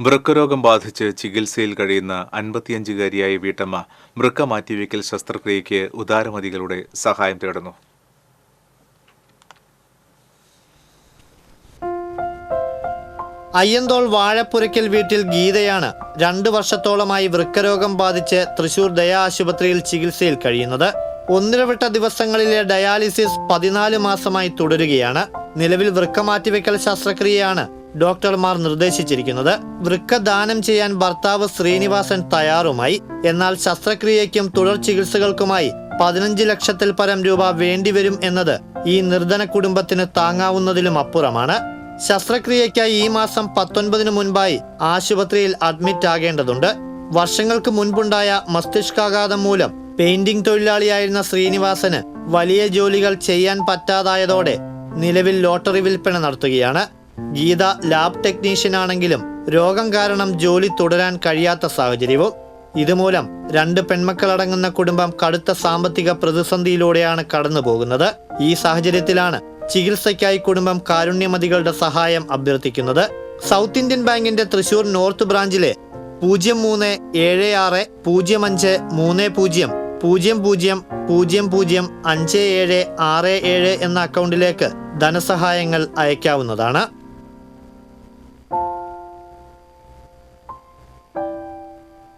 വൃക്കരോഗം ബാധിച്ച് ചികിത്സയിൽ കഴിയുന്ന അൻപത്തിയഞ്ചുകാരിയായ വീട്ടമ്മ വൃക്ക മാറ്റിവെക്കൽ ശസ്ത്രക്രിയയ്ക്ക് ഉദാരമതികളുടെ സഹായം തേടുന്നു. അയ്യന്തോൾ വാഴപ്പുരയ്ക്കൽ വീട്ടിൽ ഗീതയാണ് രണ്ടു വർഷത്തോളമായി വൃക്കരോഗം ബാധിച്ച് തൃശൂർ ദയാ ആശുപത്രിയിൽ ചികിത്സയിൽ കഴിയുന്നത്. ഒന്നിടവിട്ട ദിവസങ്ങളിലെ ഡയാലിസിസ് പതിനാല് മാസമായി തുടരുകയാണ്. നിലവിൽ വൃക്ക മാറ്റിവെക്കൽ ശസ്ത്രക്രിയയാണ് ഡോക്ടർമാർ നിർദ്ദേശിച്ചിരിക്കുന്നത് വൃക്ക ദാനം ചെയ്യാൻ ഭർത്താവ് ശ്രീനിവാസൻ തയ്യാറുമായി എന്നാൽ ശസ്ത്രക്രിയയ്ക്കും തുടർ ചികിത്സകൾക്കുമായി പതിനഞ്ച് ലക്ഷത്തിൽ പരം രൂപ വേണ്ടിവരും എന്നത് ഈ നിർധന കുടുംബത്തിന് താങ്ങാവുന്നതിലും അപ്പുറമാണ്. ശസ്ത്രക്രിയയ്ക്കായി ഈ മാസം പത്തൊൻപതിനു മുൻപായി ആശുപത്രിയിൽ അഡ്മിറ്റ് ആകേണ്ടതുണ്ട്. വർഷങ്ങൾക്ക് മുൻപുണ്ടായ മസ്തിഷ്കാഘാതം മൂലം പെയിന്റിംഗ് തൊഴിലാളിയായിരുന്ന ശ്രീനിവാസന് വലിയ ജോലികൾ ചെയ്യാൻ പറ്റാതായതോടെ നിലവിൽ ലോട്ടറി വിൽപ്പന നടത്തുകയാണ്. ഗീത ലാബ് ടെക്നീഷ്യൻ ആണെങ്കിലും രോഗം കാരണം ജോലി തുടരാൻ കഴിയാത്ത സാഹചര്യവും. ഇതുമൂലം രണ്ട് പെൺമക്കളടങ്ങുന്ന കുടുംബം കടുത്ത സാമ്പത്തിക പ്രതിസന്ധിയിലൂടെയാണ് കടന്നു പോകുന്നത് ഈ സാഹചര്യത്തിലാണ് ചികിത്സയ്ക്കായി കുടുംബം കാരുണ്യമതികളുടെ സഹായം അഭ്യർത്ഥിക്കുന്നത്. സൗത്ത് ഇന്ത്യൻ ബാങ്കിന്റെ തൃശൂർ നോർത്ത് ബ്രാഞ്ചിലെ പൂജ്യം മൂന്ന് ഏഴ് ആറ് പൂജ്യം അഞ്ച് മൂന്ന് പൂജ്യം പൂജ്യം പൂജ്യം പൂജ്യം പൂജ്യം അഞ്ച് ഏഴ് ആറ് ഏഴ് എന്ന അക്കൗണ്ടിലേക്ക് ധനസഹായങ്ങൾ അയക്കാവുന്നതാണ്.